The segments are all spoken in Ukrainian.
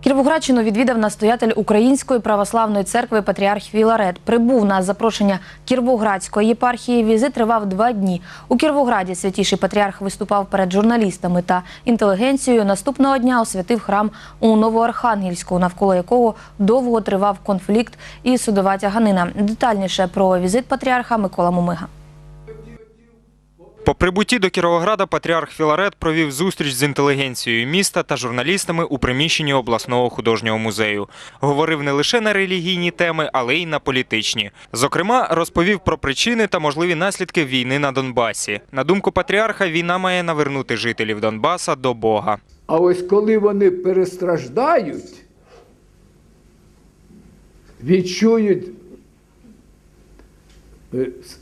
Кіровоградщину відвідав настоятель Української православної церкви Патріарх Філарет. Прибув на запрошення Кіровоградської єпархії. Візит тривав два дні. У Кіровограді святіший патріарх виступав перед журналістами та інтелігенцією. Наступного дня освятив храм у Новоархангельську, навколо якого довго тривав конфлікт і судова тяганина. Детальніше про візит патріарха Микола Мумига. По прибутті до Кіровограда патріарх Філарет провів зустріч з інтелігенцією міста та журналістами у приміщенні обласного художнього музею. Говорив не лише на релігійні теми, але й на політичні. Зокрема, розповів про причини та можливі наслідки війни на Донбасі. На думку патріарха, війна має навернути жителів Донбаса до Бога. А ось коли вони перестраждають, відчують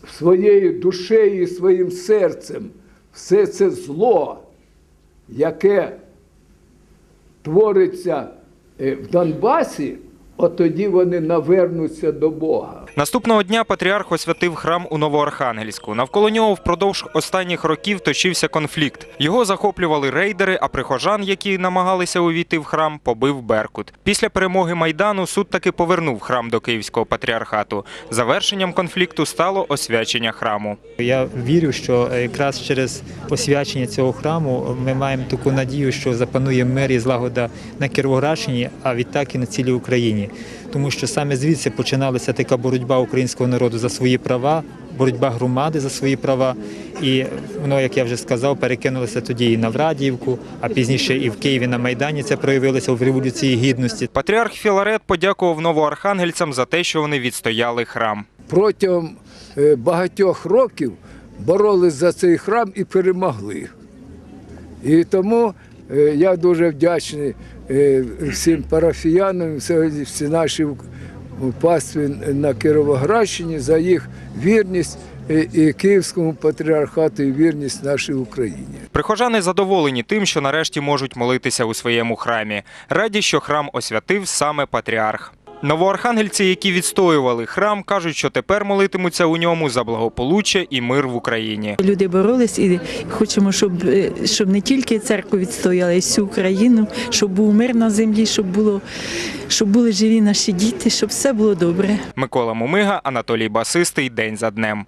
своєю душею і своїм серцем все це зло, яке твориться е, в Донбасі, от тоді вони навернуться до Бога. Наступного дня патріарх освятив храм у Новоархангельську. Навколо нього впродовж останніх років точився конфлікт. Його захоплювали рейдери, а прихожан, які намагалися увійти в храм, побив Беркут. Після перемоги майдану суд таки повернув храм до Київського патріархату. Завершенням конфлікту стало освячення храму. Я вірю, що якраз через освячення цього храму ми маємо таку надію, що запанує мир і злагода на Кіровоградщині, а відтак і на цілій Україні. Тому що саме звідси починалася така боротьба українського народу за свої права, боротьба громади за свої права. І воно, як я вже сказав, перекинулося тоді і на Врадіївку, а пізніше і в Києві на Майдані це проявилося в Революції Гідності. Патріарх Філарет подякував новоархангельцям за те, що вони відстояли храм. протягом е, багатьох років боролись за цей храм і перемогли. І тому е, я дуже вдячний е, всім парафіянам, всі- наші пастві на Кіровоградщині за їх вірність е, і Київському патріархату, і вірність нашій Україні. Прихожани задоволені тим, що нарешті можуть молитися у своєму храмі. Раді, що храм освятив саме патріарх. Новоархангельці, які відстоювали храм, кажуть, що тепер молитимуться у ньому за благополуччя і мир в Україні. Люди боролись і хочемо, щоб, е, щоб не тільки церкву відстояла, а й всю Україну, щоб був мир на землі, щоб було, щоб були живі наші діти, щоб все було добре. Микола Мумига, Анатолій Басистий. День за днем.